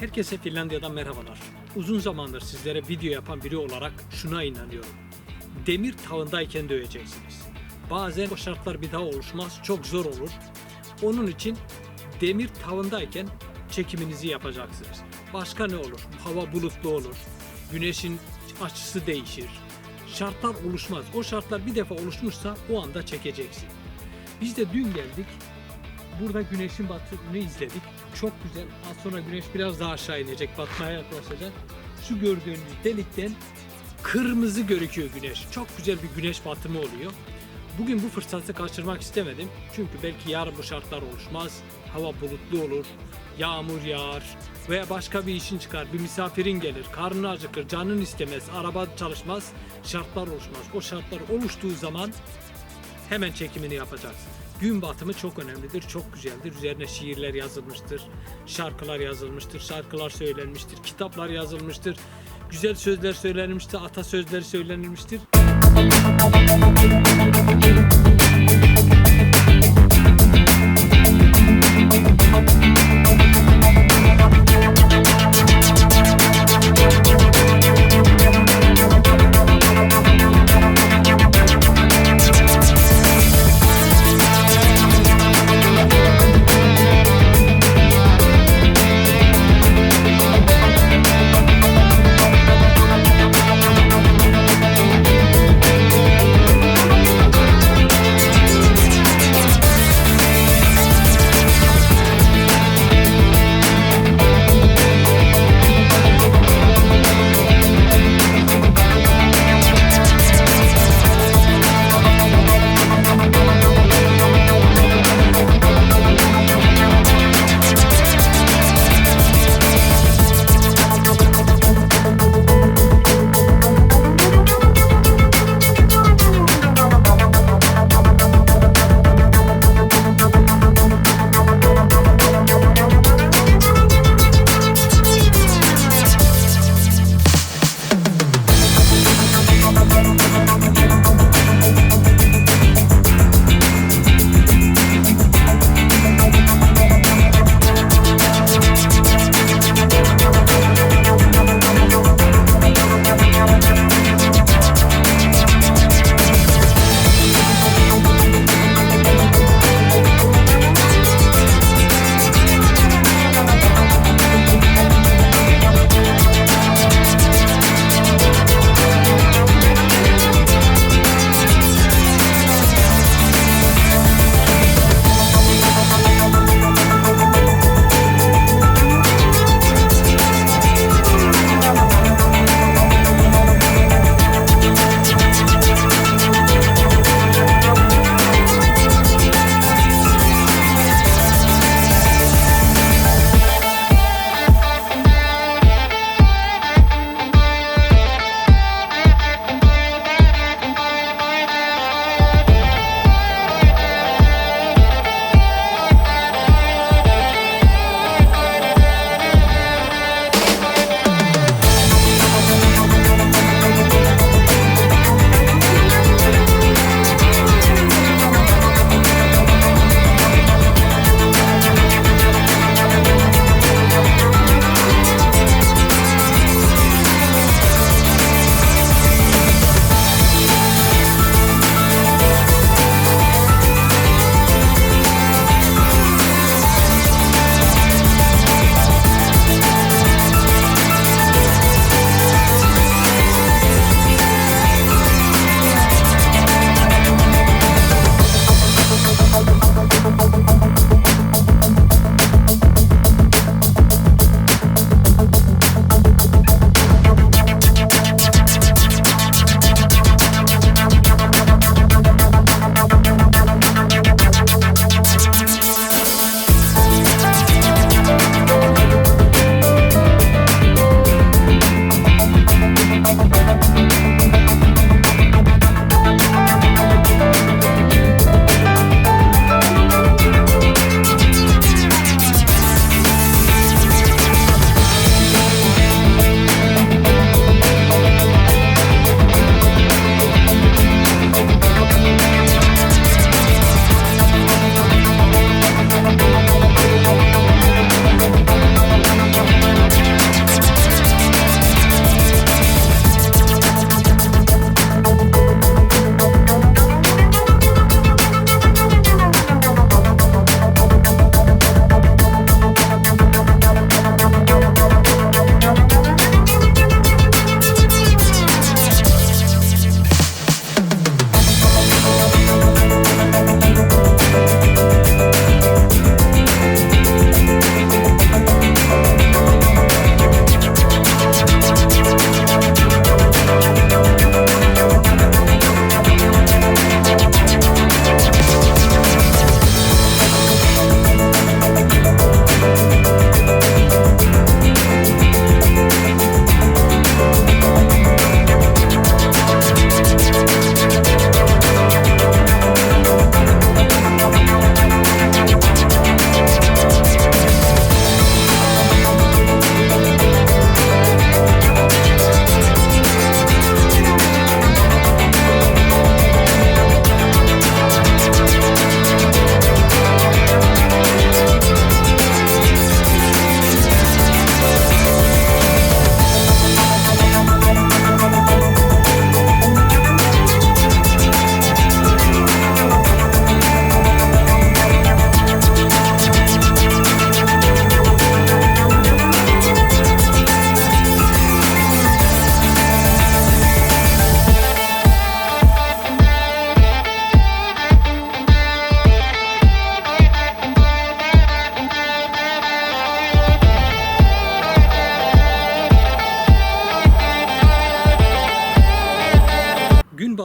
Herkese Finlandiya'dan merhabalar. Uzun zamandır sizlere video yapan biri olarak şuna inanıyorum. Demir tavındayken döveceksiniz. Bazen o şartlar bir daha oluşmaz, çok zor olur. Onun için demir tavındayken çekiminizi yapacaksınız. Başka ne olur? Hava bulutlu olur. Güneşin açısı değişir. Şartlar oluşmaz. O şartlar bir defa oluşmuşsa o anda çekeceksin. Biz de dün geldik. Burada güneşin batımını izledik. Çok güzel. Az sonra güneş biraz daha aşağı inecek, batmaya yaklaşacak. Şu gördüğünüz delikten kırmızı gözüküyor güneş. Çok güzel bir güneş batımı oluyor. Bugün bu fırsatı kaçırmak istemedim. Çünkü belki yarın bu şartlar oluşmaz. Hava bulutlu olur, yağmur yağar veya başka bir işin çıkar, bir misafirin gelir, karnın acıkır, canın istemez, araba çalışmaz, şartlar oluşmaz. O şartlar oluştuğu zaman hemen çekimini yapacaksın. Gün batımı çok önemlidir, çok güzeldir. Üzerine şiirler yazılmıştır, şarkılar yazılmıştır, şarkılar söylenmiştir, kitaplar yazılmıştır. Güzel sözler söylenmiştir, atasözleri söylenilmiştir.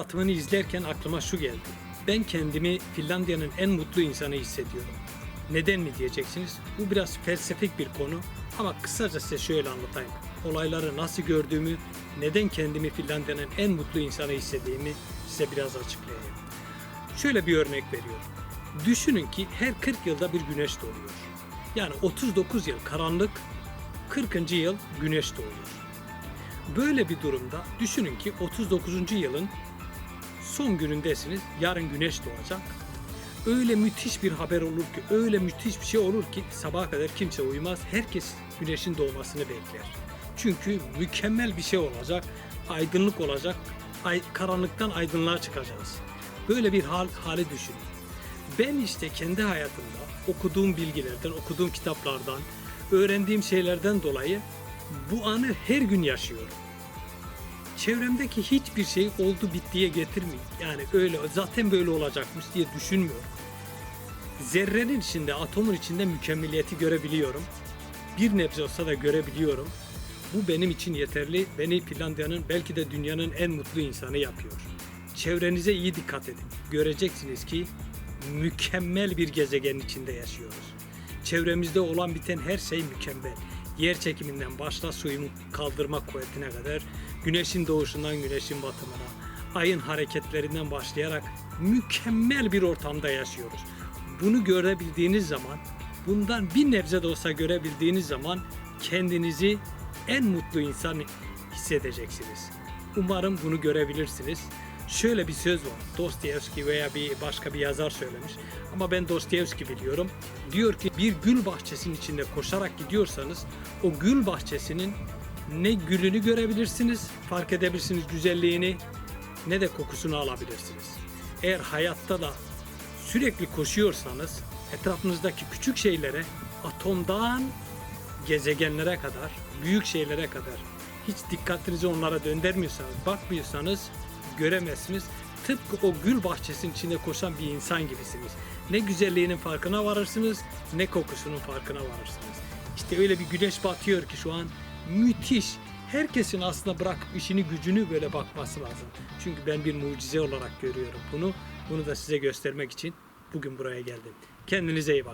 Anlatımını izlerken aklıma şu geldi. Ben kendimi Finlandiya'nın en mutlu insanı hissediyorum. Neden mi diyeceksiniz? Bu biraz felsefik bir konu ama kısaca size şöyle anlatayım. Olayları nasıl gördüğümü, neden kendimi Finlandiya'nın en mutlu insanı hissettiğimi size biraz açıklayayım. Şöyle bir örnek veriyorum. Düşünün ki her 40 yılda bir güneş doğuyor. Yani 39 yıl karanlık, 40. yıl güneş doğuyor. Böyle bir durumda düşünün ki 39. yılın son günündesiniz. Yarın güneş doğacak. Öyle müthiş bir haber olur ki, öyle müthiş bir şey olur ki sabaha kadar kimse uyumaz. Herkes güneşin doğmasını bekler. Çünkü mükemmel bir şey olacak, aydınlık olacak. Ay, karanlıktan aydınlığa çıkacağız. Böyle bir hal hali düşünün. Ben işte kendi hayatımda okuduğum bilgilerden, okuduğum kitaplardan, öğrendiğim şeylerden dolayı bu anı her gün yaşıyorum çevremdeki hiçbir şey oldu bittiye getirmiyor. Yani öyle zaten böyle olacakmış diye düşünmüyorum. Zerrenin içinde, atomun içinde mükemmeliyeti görebiliyorum. Bir nebze olsa da görebiliyorum. Bu benim için yeterli. Beni Finlandiya'nın belki de dünyanın en mutlu insanı yapıyor. Çevrenize iyi dikkat edin. Göreceksiniz ki mükemmel bir gezegenin içinde yaşıyoruz. Çevremizde olan biten her şey mükemmel. Yer çekiminden başla suyun kaldırma kuvvetine kadar, güneşin doğuşundan güneşin batımına, ayın hareketlerinden başlayarak mükemmel bir ortamda yaşıyoruz. Bunu görebildiğiniz zaman, bundan bir nebze de olsa görebildiğiniz zaman kendinizi en mutlu insan hissedeceksiniz. Umarım bunu görebilirsiniz. Şöyle bir söz var. Dostoyevski veya bir başka bir yazar söylemiş. Ama ben Dostoyevski biliyorum. Diyor ki bir gül bahçesinin içinde koşarak gidiyorsanız o gül bahçesinin ne gülünü görebilirsiniz, fark edebilirsiniz güzelliğini ne de kokusunu alabilirsiniz. Eğer hayatta da sürekli koşuyorsanız etrafınızdaki küçük şeylere atomdan gezegenlere kadar, büyük şeylere kadar hiç dikkatinizi onlara döndürmüyorsanız, bakmıyorsanız göremezsiniz. Tıpkı o gül bahçesinin içinde koşan bir insan gibisiniz. Ne güzelliğinin farkına varırsınız, ne kokusunun farkına varırsınız. İşte öyle bir güneş batıyor ki şu an müthiş. Herkesin aslında bırakıp işini gücünü böyle bakması lazım. Çünkü ben bir mucize olarak görüyorum bunu. Bunu da size göstermek için bugün buraya geldim. Kendinize iyi bakın.